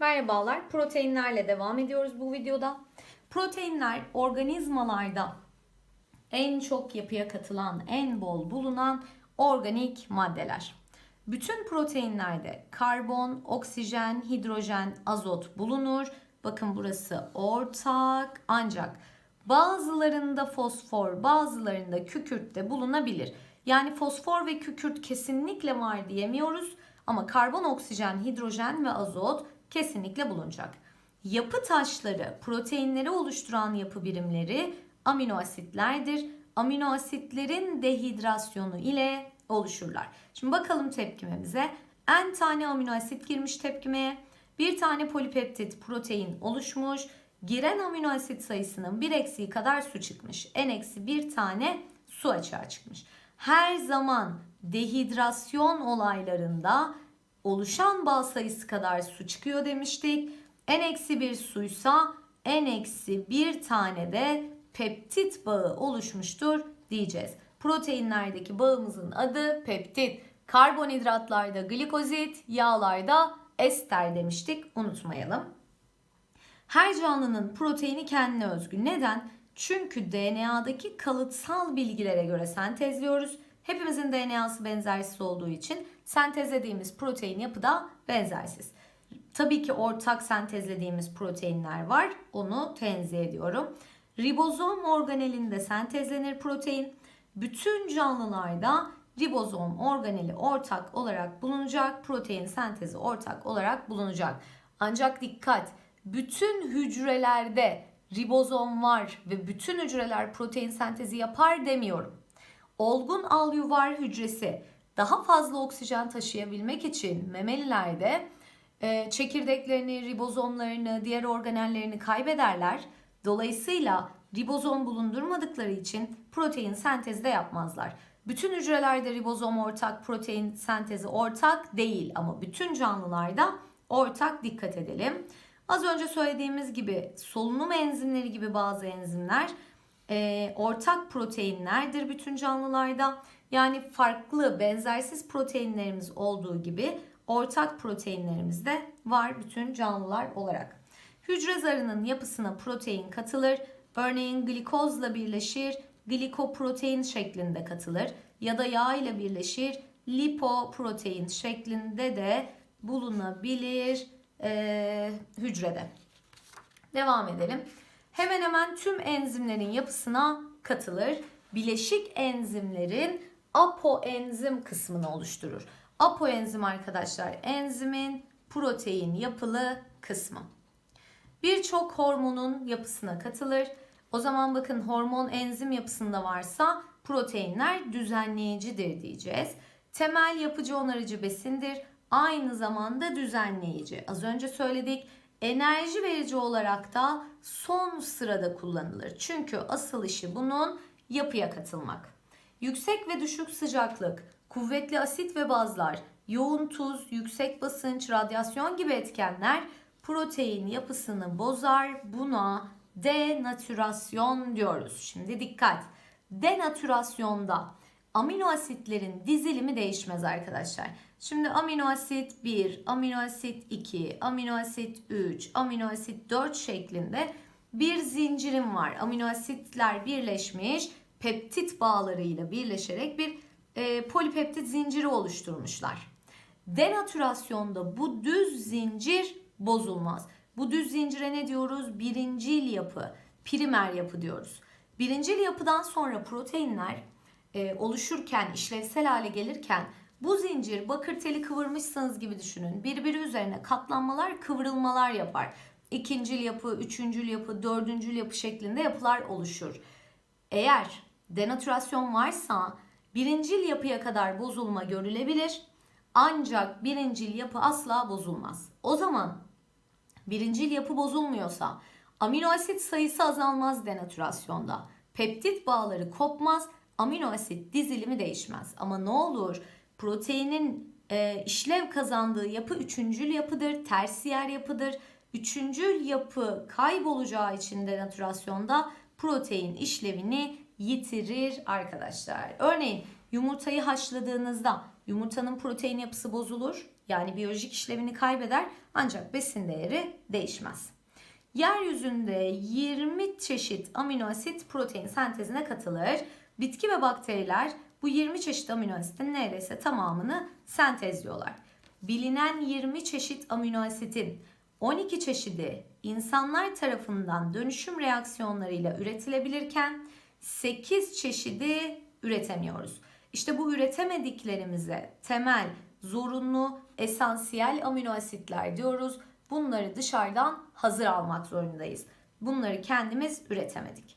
Merhabalar, proteinlerle devam ediyoruz bu videoda. Proteinler organizmalarda en çok yapıya katılan, en bol bulunan organik maddeler. Bütün proteinlerde karbon, oksijen, hidrojen, azot bulunur. Bakın burası ortak ancak bazılarında fosfor, bazılarında kükürt de bulunabilir. Yani fosfor ve kükürt kesinlikle var diyemiyoruz ama karbon, oksijen, hidrojen ve azot kesinlikle bulunacak. Yapı taşları, proteinleri oluşturan yapı birimleri amino asitlerdir. Amino asitlerin dehidrasyonu ile oluşurlar. Şimdi bakalım tepkimemize. N tane amino asit girmiş tepkimeye. Bir tane polipeptit protein oluşmuş. Giren amino asit sayısının bir eksiği kadar su çıkmış. N eksi bir tane su açığa çıkmış. Her zaman dehidrasyon olaylarında oluşan bal sayısı kadar su çıkıyor demiştik. N-1 suysa N-1 tane de peptit bağı oluşmuştur diyeceğiz. Proteinlerdeki bağımızın adı peptit. Karbonhidratlarda glikozit, yağlarda ester demiştik. Unutmayalım. Her canlının proteini kendine özgü. Neden? Çünkü DNA'daki kalıtsal bilgilere göre sentezliyoruz. Hepimizin DNA'sı benzersiz olduğu için sentezlediğimiz protein yapıda benzersiz. Tabii ki ortak sentezlediğimiz proteinler var. Onu tenzih ediyorum. Ribozom organelinde sentezlenir protein. Bütün canlılarda ribozom organeli ortak olarak bulunacak. Protein sentezi ortak olarak bulunacak. Ancak dikkat! Bütün hücrelerde ribozom var ve bütün hücreler protein sentezi yapar demiyorum. Olgun alüvar hücresi daha fazla oksijen taşıyabilmek için memelilerde e, çekirdeklerini, ribozomlarını, diğer organellerini kaybederler. Dolayısıyla ribozom bulundurmadıkları için protein sentezi de yapmazlar. Bütün hücrelerde ribozom ortak, protein sentezi ortak değil ama bütün canlılarda ortak dikkat edelim. Az önce söylediğimiz gibi solunum enzimleri gibi bazı enzimler e, ortak proteinlerdir bütün canlılarda. Yani farklı benzersiz proteinlerimiz olduğu gibi ortak proteinlerimiz de var bütün canlılar olarak. Hücre zarının yapısına protein katılır. Örneğin glikozla birleşir, glikoprotein şeklinde katılır ya da yağ ile birleşir, lipoprotein şeklinde de bulunabilir e, hücrede. Devam edelim. Hemen hemen tüm enzimlerin yapısına katılır. Bileşik enzimlerin apoenzim kısmını oluşturur. Apoenzim arkadaşlar enzimin protein yapılı kısmı. Birçok hormonun yapısına katılır. O zaman bakın hormon enzim yapısında varsa proteinler düzenleyicidir diyeceğiz. Temel yapıcı onarıcı besindir. Aynı zamanda düzenleyici. Az önce söyledik. Enerji verici olarak da son sırada kullanılır. Çünkü asıl işi bunun yapıya katılmak. Yüksek ve düşük sıcaklık, kuvvetli asit ve bazlar, yoğun tuz, yüksek basınç, radyasyon gibi etkenler protein yapısını bozar. Buna denatürasyon diyoruz. Şimdi dikkat. Denatürasyonda amino asitlerin dizilimi değişmez arkadaşlar. Şimdi amino asit 1, amino asit 2, amino asit 3, amino asit 4 şeklinde bir zincirim var. Amino asitler birleşmiş peptit bağlarıyla birleşerek bir e, polipeptit zinciri oluşturmuşlar. Denatürasyonda bu düz zincir bozulmaz. Bu düz zincire ne diyoruz? Birincil yapı, primer yapı diyoruz. Birincil yapıdan sonra proteinler e, oluşurken, işlevsel hale gelirken bu zincir bakır teli kıvırmışsanız gibi düşünün. Birbiri üzerine katlanmalar, kıvrılmalar yapar. İkincil yapı, üçüncül yapı, dördüncül yapı şeklinde yapılar oluşur. Eğer denatürasyon varsa birincil yapıya kadar bozulma görülebilir. Ancak birincil yapı asla bozulmaz. O zaman birincil yapı bozulmuyorsa amino asit sayısı azalmaz denatürasyonda. Peptit bağları kopmaz, amino asit dizilimi değişmez. Ama ne olur proteinin e, işlev kazandığı yapı üçüncül yapıdır, tersiyer yapıdır. Üçüncül yapı kaybolacağı için denatürasyonda protein işlevini yitirir arkadaşlar. Örneğin yumurtayı haşladığınızda yumurtanın protein yapısı bozulur. Yani biyolojik işlevini kaybeder ancak besin değeri değişmez. Yeryüzünde 20 çeşit amino asit protein sentezine katılır. Bitki ve bakteriler bu 20 çeşit amino asitin neredeyse tamamını sentezliyorlar. Bilinen 20 çeşit amino asitin 12 çeşidi insanlar tarafından dönüşüm reaksiyonlarıyla üretilebilirken 8 çeşidi üretemiyoruz. İşte bu üretemediklerimize temel, zorunlu, esansiyel amino asitler diyoruz. Bunları dışarıdan hazır almak zorundayız. Bunları kendimiz üretemedik.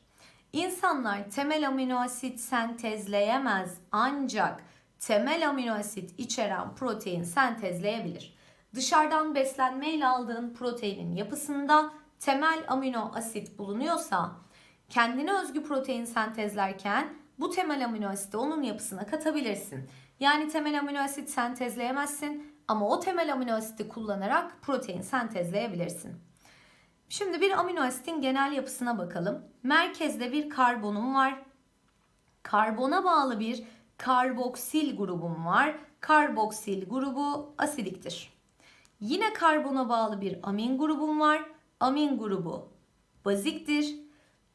İnsanlar temel amino asit sentezleyemez ancak temel amino asit içeren protein sentezleyebilir. Dışarıdan beslenmeyle aldığın proteinin yapısında temel amino asit bulunuyorsa kendine özgü protein sentezlerken bu temel amino asiti onun yapısına katabilirsin. Yani temel amino asit sentezleyemezsin ama o temel amino asiti kullanarak protein sentezleyebilirsin. Şimdi bir amino asitin genel yapısına bakalım. Merkezde bir karbonum var. Karbona bağlı bir karboksil grubum var. Karboksil grubu asidiktir. Yine karbona bağlı bir amin grubum var. Amin grubu baziktir.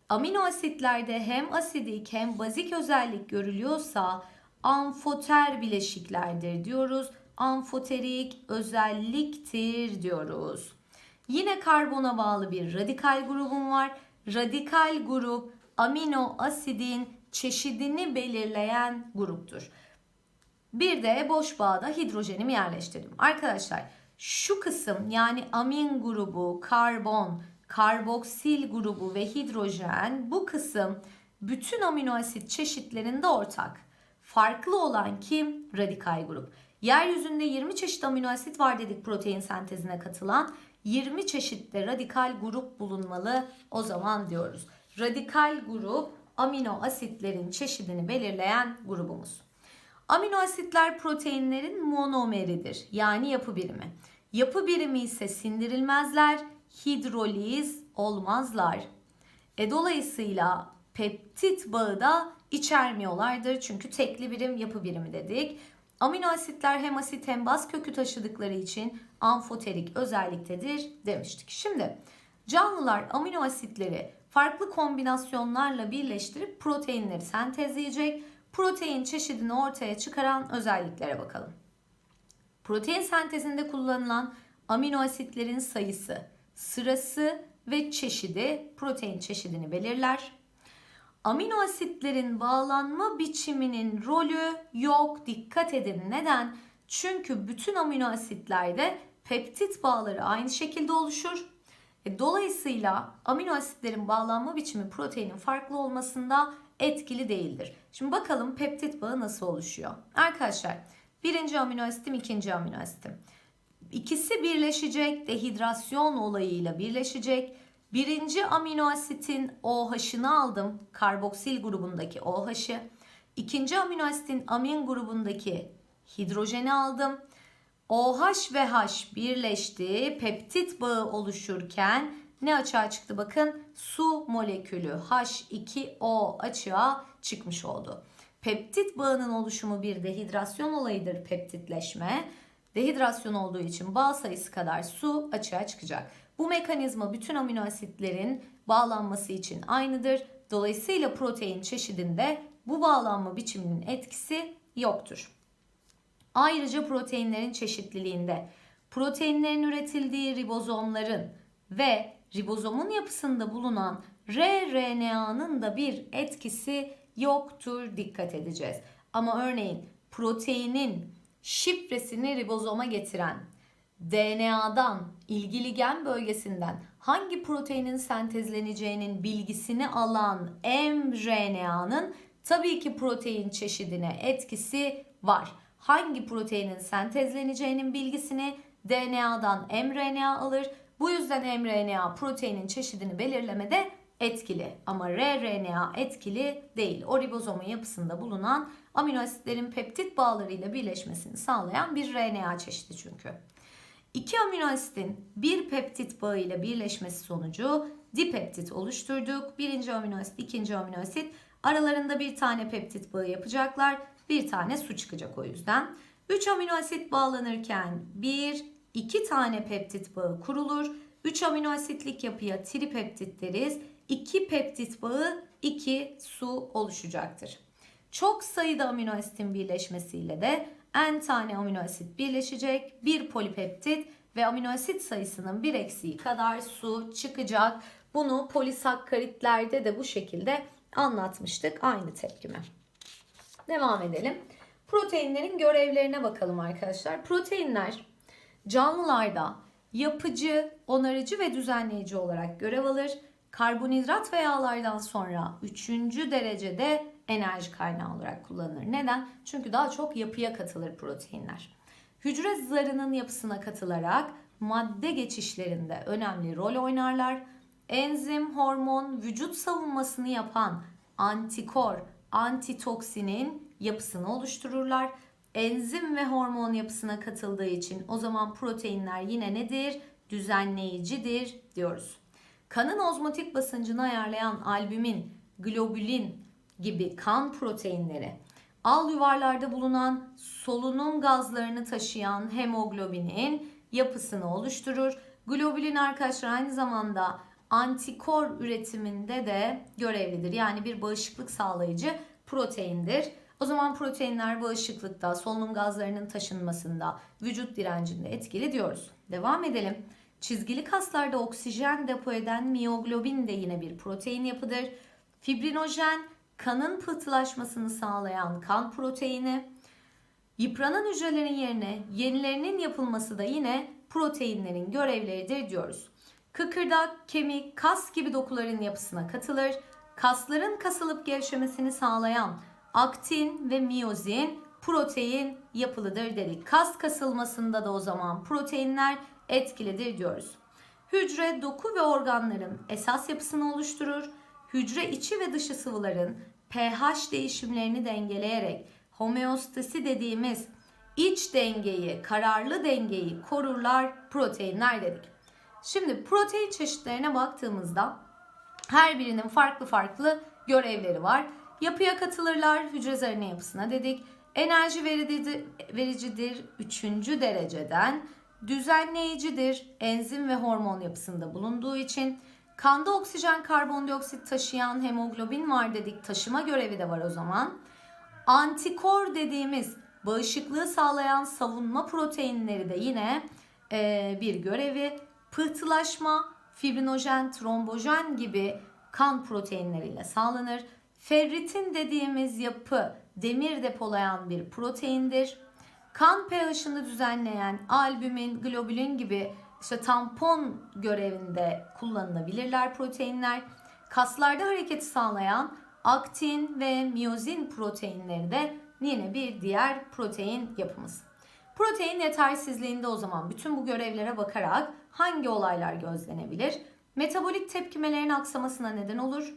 Amino asitlerde hem asidik hem bazik özellik görülüyorsa amfoter bileşiklerdir diyoruz. Amfoterik özelliktir diyoruz. Yine karbona bağlı bir radikal grubum var. Radikal grup amino asidin çeşidini belirleyen gruptur. Bir de boş bağda hidrojenimi yerleştirdim. Arkadaşlar şu kısım yani amin grubu, karbon, karboksil grubu ve hidrojen bu kısım bütün amino asit çeşitlerinde ortak. Farklı olan kim? Radikal grup. Yeryüzünde 20 çeşit amino asit var dedik protein sentezine katılan. 20 çeşitte radikal grup bulunmalı o zaman diyoruz. Radikal grup amino asitlerin çeşidini belirleyen grubumuz. Amino asitler proteinlerin monomeridir yani yapı birimi. Yapı birimi ise sindirilmezler, hidroliz olmazlar. E dolayısıyla peptit bağı da içermiyorlardır çünkü tekli birim yapı birimi dedik. Amino asitler hem asit hem baz kökü taşıdıkları için amfoterik özelliktedir demiştik. Şimdi canlılar amino asitleri farklı kombinasyonlarla birleştirip proteinleri sentezleyecek. Protein çeşidini ortaya çıkaran özelliklere bakalım. Protein sentezinde kullanılan amino asitlerin sayısı, sırası ve çeşidi protein çeşidini belirler. Amino asitlerin bağlanma biçiminin rolü yok. Dikkat edin. Neden? Çünkü bütün amino asitlerde peptit bağları aynı şekilde oluşur. E, dolayısıyla amino asitlerin bağlanma biçimi proteinin farklı olmasında etkili değildir. Şimdi bakalım peptit bağı nasıl oluşuyor? Arkadaşlar birinci amino asitim ikinci amino asitim. İkisi birleşecek dehidrasyon olayıyla birleşecek. Birinci amino asitin OH'ını aldım. Karboksil grubundaki OH'ı. İkinci amino asitin amin grubundaki hidrojeni aldım. OH ve H birleşti. Peptit bağı oluşurken ne açığa çıktı bakın? Su molekülü H2O açığa çıkmış oldu. Peptit bağının oluşumu bir dehidrasyon olayıdır peptitleşme. Dehidrasyon olduğu için bağ sayısı kadar su açığa çıkacak. Bu mekanizma bütün amino asitlerin bağlanması için aynıdır. Dolayısıyla protein çeşidinde bu bağlanma biçiminin etkisi yoktur. Ayrıca proteinlerin çeşitliliğinde proteinlerin üretildiği ribozomların ve ribozomun yapısında bulunan rRNA'nın da bir etkisi yoktur dikkat edeceğiz. Ama örneğin proteinin şifresini ribozoma getiren DNA'dan, ilgili gen bölgesinden hangi proteinin sentezleneceğinin bilgisini alan mRNA'nın tabii ki protein çeşidine etkisi var. Hangi proteinin sentezleneceğinin bilgisini DNA'dan mRNA alır. Bu yüzden mRNA proteinin çeşidini belirlemede etkili ama rRNA etkili değil. O ribozomun yapısında bulunan amino asitlerin peptit bağlarıyla birleşmesini sağlayan bir RNA çeşidi çünkü. İki amino asitin bir peptit bağı ile birleşmesi sonucu dipeptit oluşturduk. Birinci amino asit, ikinci amino asit aralarında bir tane peptit bağı yapacaklar. Bir tane su çıkacak o yüzden. 3 amino asit bağlanırken 1, 2 tane peptit bağı kurulur. 3 amino asitlik yapıya tripeptit deriz. 2 peptit bağı 2 su oluşacaktır. Çok sayıda amino asitin birleşmesiyle de n tane amino asit birleşecek. Bir polipeptit ve amino asit sayısının bir eksiği kadar su çıkacak. Bunu polisakkaritlerde de bu şekilde anlatmıştık. Aynı tepkime. Devam edelim. Proteinlerin görevlerine bakalım arkadaşlar. Proteinler canlılarda yapıcı, onarıcı ve düzenleyici olarak görev alır. Karbonhidrat ve yağlardan sonra üçüncü derecede enerji kaynağı olarak kullanılır. Neden? Çünkü daha çok yapıya katılır proteinler. Hücre zarının yapısına katılarak madde geçişlerinde önemli rol oynarlar. Enzim, hormon, vücut savunmasını yapan antikor, antitoksinin yapısını oluştururlar. Enzim ve hormon yapısına katıldığı için o zaman proteinler yine nedir? Düzenleyicidir diyoruz. Kanın ozmotik basıncını ayarlayan albümin, globulin gibi kan proteinleri, al yuvarlarda bulunan solunum gazlarını taşıyan hemoglobinin yapısını oluşturur. Globulin arkadaşlar aynı zamanda antikor üretiminde de görevlidir. Yani bir bağışıklık sağlayıcı proteindir. O zaman proteinler bağışıklıkta, solunum gazlarının taşınmasında, vücut direncinde etkili diyoruz. Devam edelim. Çizgili kaslarda oksijen depo eden miyoglobin de yine bir protein yapıdır. Fibrinojen kanın pıhtılaşmasını sağlayan kan proteini. Yıpranan hücrelerin yerine yenilerinin yapılması da yine proteinlerin görevleridir diyoruz. Kıkırdak, kemik, kas gibi dokuların yapısına katılır. Kasların kasılıp gevşemesini sağlayan aktin ve miyozin protein yapılıdır dedik. Kas kasılmasında da o zaman proteinler etkilidir diyoruz. Hücre, doku ve organların esas yapısını oluşturur. Hücre içi ve dışı sıvıların pH değişimlerini dengeleyerek homeostasi dediğimiz iç dengeyi, kararlı dengeyi korurlar proteinler dedik. Şimdi protein çeşitlerine baktığımızda her birinin farklı farklı görevleri var. Yapıya katılırlar, hücre zarının yapısına dedik. Enerji vericidir 3. dereceden. Düzenleyicidir enzim ve hormon yapısında bulunduğu için. Kanda oksijen karbondioksit taşıyan hemoglobin var dedik. Taşıma görevi de var o zaman. Antikor dediğimiz bağışıklığı sağlayan savunma proteinleri de yine e, bir görevi. Pıhtılaşma, fibrinojen, trombojen gibi kan proteinleriyle sağlanır. Ferritin dediğimiz yapı demir depolayan bir proteindir. Kan pH'ını düzenleyen albümin, globulin gibi işte tampon görevinde kullanılabilirler proteinler. Kaslarda hareketi sağlayan aktin ve miyozin proteinleri de yine bir diğer protein yapımız. Protein yetersizliğinde o zaman bütün bu görevlere bakarak hangi olaylar gözlenebilir? Metabolik tepkimelerin aksamasına neden olur.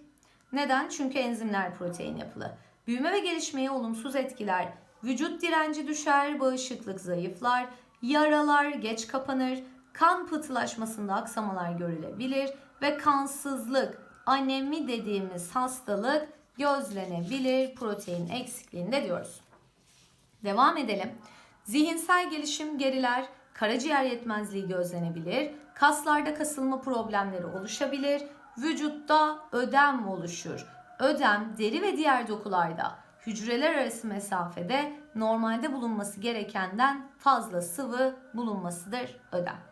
Neden? Çünkü enzimler protein yapılı. Büyüme ve gelişmeyi olumsuz etkiler. Vücut direnci düşer, bağışıklık zayıflar, yaralar geç kapanır, kan pıhtılaşmasında aksamalar görülebilir ve kansızlık, anemi dediğimiz hastalık gözlenebilir protein eksikliğinde diyoruz. Devam edelim. Zihinsel gelişim geriler, karaciğer yetmezliği gözlenebilir, kaslarda kasılma problemleri oluşabilir, vücutta ödem oluşur. Ödem deri ve diğer dokularda hücreler arası mesafede normalde bulunması gerekenden fazla sıvı bulunmasıdır ödem.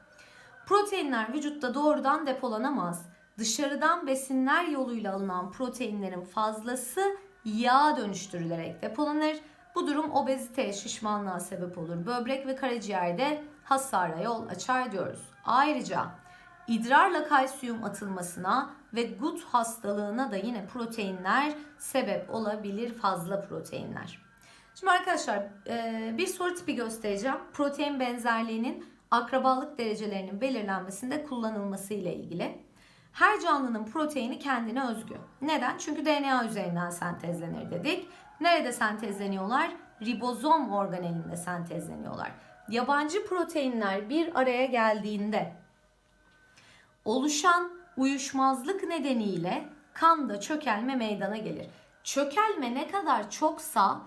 Proteinler vücutta doğrudan depolanamaz. Dışarıdan besinler yoluyla alınan proteinlerin fazlası yağ dönüştürülerek depolanır. Bu durum obeziteye, şişmanlığa sebep olur. Böbrek ve karaciğerde hasara yol açar diyoruz. Ayrıca idrarla kalsiyum atılmasına ve gut hastalığına da yine proteinler sebep olabilir fazla proteinler. Şimdi arkadaşlar bir soru tipi göstereceğim. Protein benzerliğinin akrabalık derecelerinin belirlenmesinde kullanılması ile ilgili. Her canlının proteini kendine özgü. Neden? Çünkü DNA üzerinden sentezlenir dedik. Nerede sentezleniyorlar? Ribozom organelinde sentezleniyorlar. Yabancı proteinler bir araya geldiğinde oluşan uyuşmazlık nedeniyle kanda çökelme meydana gelir. Çökelme ne kadar çoksa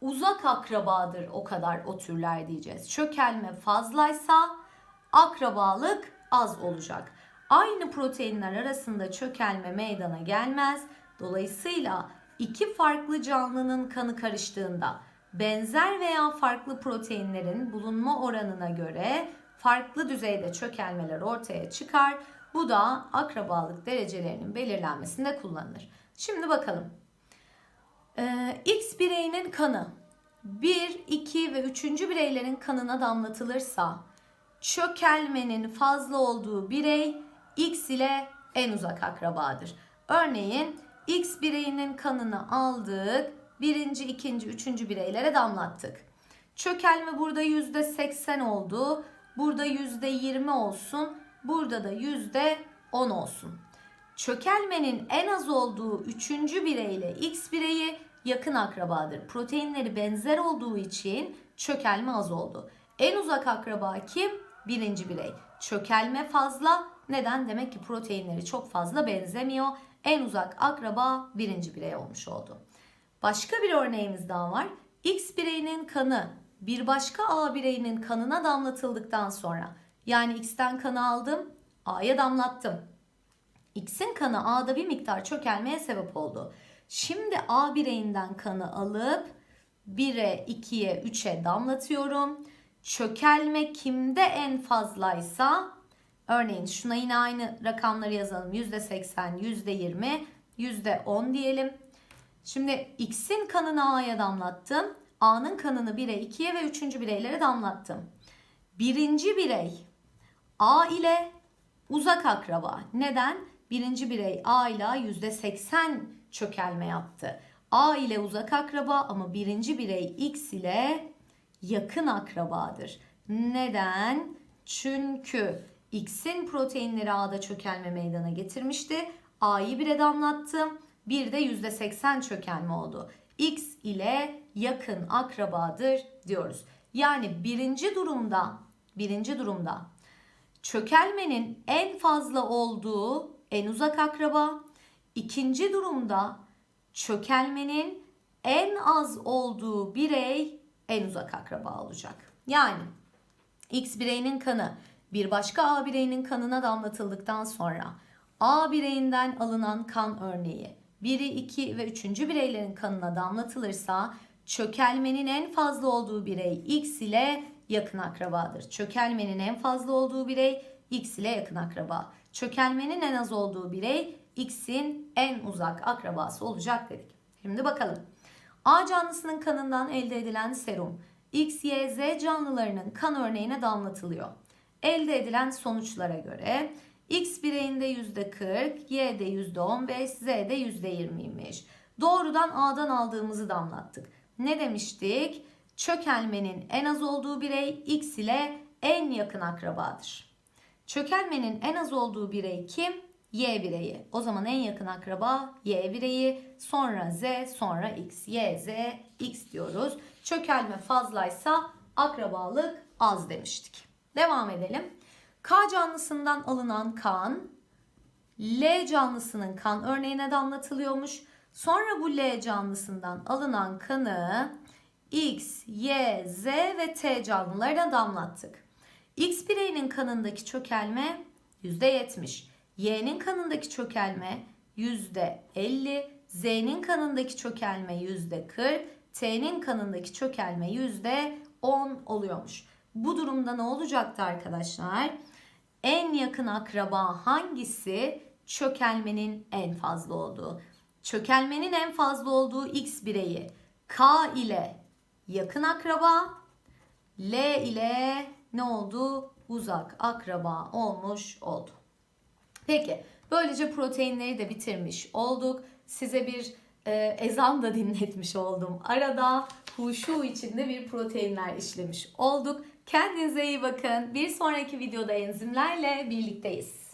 uzak akrabadır o kadar o türler diyeceğiz. Çökelme fazlaysa akrabalık az olacak. Aynı proteinler arasında çökelme meydana gelmez. Dolayısıyla iki farklı canlının kanı karıştığında benzer veya farklı proteinlerin bulunma oranına göre farklı düzeyde çökelmeler ortaya çıkar. Bu da akrabalık derecelerinin belirlenmesinde kullanılır. Şimdi bakalım. Ee, X bireyinin kanı 1, 2 ve 3. bireylerin kanına damlatılırsa çökelmenin fazla olduğu birey X ile en uzak akrabadır. Örneğin X bireyinin kanını aldık, birinci, ikinci, üçüncü bireylere damlattık. Çökelme burada yüzde seksen oldu, burada yüzde yirmi olsun, burada da yüzde on olsun. Çökelmenin en az olduğu üçüncü bireyle X bireyi yakın akrabadır. Proteinleri benzer olduğu için çökelme az oldu. En uzak akraba kim? Birinci birey. Çökelme fazla. Neden? Demek ki proteinleri çok fazla benzemiyor. En uzak akraba birinci birey olmuş oldu. Başka bir örneğimiz daha var. X bireyinin kanı bir başka A bireyinin kanına damlatıldıktan sonra yani X'ten kanı aldım, A'ya damlattım. X'in kanı A'da bir miktar çökelmeye sebep oldu. Şimdi A bireyinden kanı alıp 1'e, 2'ye, 3'e damlatıyorum. Çökelme kimde en fazlaysa örneğin şuna yine aynı rakamları yazalım. %80, %20, %10 diyelim. Şimdi X'in kanını A'ya damlattım. A'nın kanını 1'e, 2'ye ve 3. bireylere damlattım. Birinci birey A ile uzak akraba. Neden? Birinci birey A ile %80 çökelme yaptı. A ile uzak akraba ama birinci birey X ile yakın akrabadır. Neden? Çünkü X'in proteinleri A'da çökelme meydana getirmişti. A'yı bire damlattım. Bir de %80 çökelme oldu. X ile yakın akrabadır diyoruz. Yani birinci durumda, birinci durumda çökelmenin en fazla olduğu en uzak akraba. İkinci durumda çökelmenin en az olduğu birey en uzak akraba olacak. Yani X bireyinin kanı bir başka A bireyinin kanına damlatıldıktan sonra A bireyinden alınan kan örneği 1'i 2 ve 3. bireylerin kanına damlatılırsa çökelmenin en fazla olduğu birey X ile yakın akrabadır. Çökelmenin en fazla olduğu birey X ile yakın akraba. Çökelmenin en az olduğu birey X'in en uzak akrabası olacak dedik. Şimdi bakalım. A canlısının kanından elde edilen serum X, Y, Z canlılarının kan örneğine damlatılıyor. Elde edilen sonuçlara göre X bireyinde %40, Y'de %15, Z'de %20'ymiş. Doğrudan A'dan aldığımızı damlattık. Ne demiştik? Çökelmenin en az olduğu birey X ile en yakın akrabadır. Çökelmenin en az olduğu birey kim? Y bireyi. O zaman en yakın akraba Y bireyi, sonra Z, sonra X. Y, Z, X diyoruz. Çökelme fazlaysa akrabalık az demiştik. Devam edelim. K canlısından alınan kan L canlısının kan örneğine damlatılıyormuş. Sonra bu L canlısından alınan kanı X, Y, Z ve T canlılarına damlattık. X bireyinin kanındaki çökelme %70. Y'nin kanındaki çökelme %50. Z'nin kanındaki çökelme %40. T'nin kanındaki çökelme %10 oluyormuş. Bu durumda ne olacaktı arkadaşlar? En yakın akraba hangisi? Çökelmenin en fazla olduğu. Çökelmenin en fazla olduğu X bireyi K ile yakın akraba, L ile ne oldu? Uzak akraba olmuş oldu. Peki böylece proteinleri de bitirmiş olduk. Size bir e, ezan da dinletmiş oldum. Arada huşu içinde bir proteinler işlemiş olduk. Kendinize iyi bakın. Bir sonraki videoda enzimlerle birlikteyiz.